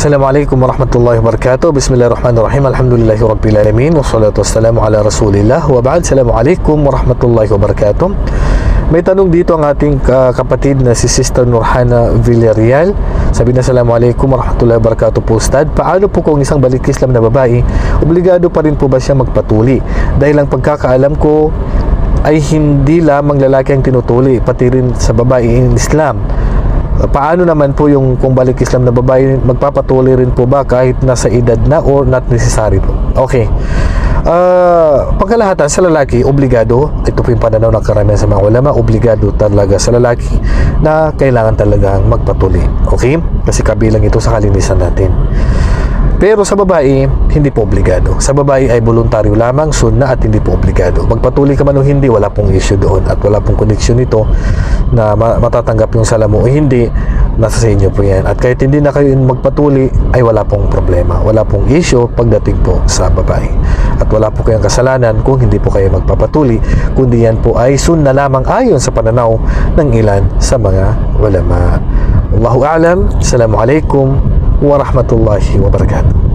Assalamualaikum warahmatullahi wabarakatuh. Bismillahirrahmanirrahim. Alhamdulillahi alamin. Wassalatu wassalamu ala Rasulillah. Wa ba'd. Assalamualaikum warahmatullahi wabarakatuh. May tanong dito ang ating ka- kapatid na si Sister Nurhana Villarreal. Sabi na Assalamualaikum warahmatullahi wabarakatuh po Ustad. Paano po kung isang balik Islam na babae, obligado pa rin po ba siya magpatuli? Dahil ang pagkakaalam ko ay hindi lamang lalaki ang tinutuli, pati rin sa babae in Islam. Paano naman po yung kung balik Islam na babae, magpapatuloy rin po ba kahit nasa edad na or not necessary po? Okay. Ah, pagkalahatan sa lalaki, obligado, ito po yung pananaw ng karamihan sa mga ulama, obligado talaga sa lalaki na kailangan talagang magpatuli. Okay? Kasi kabilang ito sa kalinisan natin. Pero sa babae, hindi po obligado. Sa babae ay voluntaryo lamang, sunna at hindi po obligado. Magpatuloy ka man o hindi, wala pong issue doon at wala pong connection nito na ma- matatanggap yung sala mo o hindi, nasa sa inyo po yan. At kahit hindi na kayo magpatuli, ay wala pong problema. Wala pong issue pagdating po sa babae. At wala po kayong kasalanan kung hindi po kayo magpapatuli, kundi yan po ay sunna lamang ayon sa pananaw ng ilan sa mga ulama. Allahu a'lam. Assalamualaikum warahmatullahi wabarakatuh.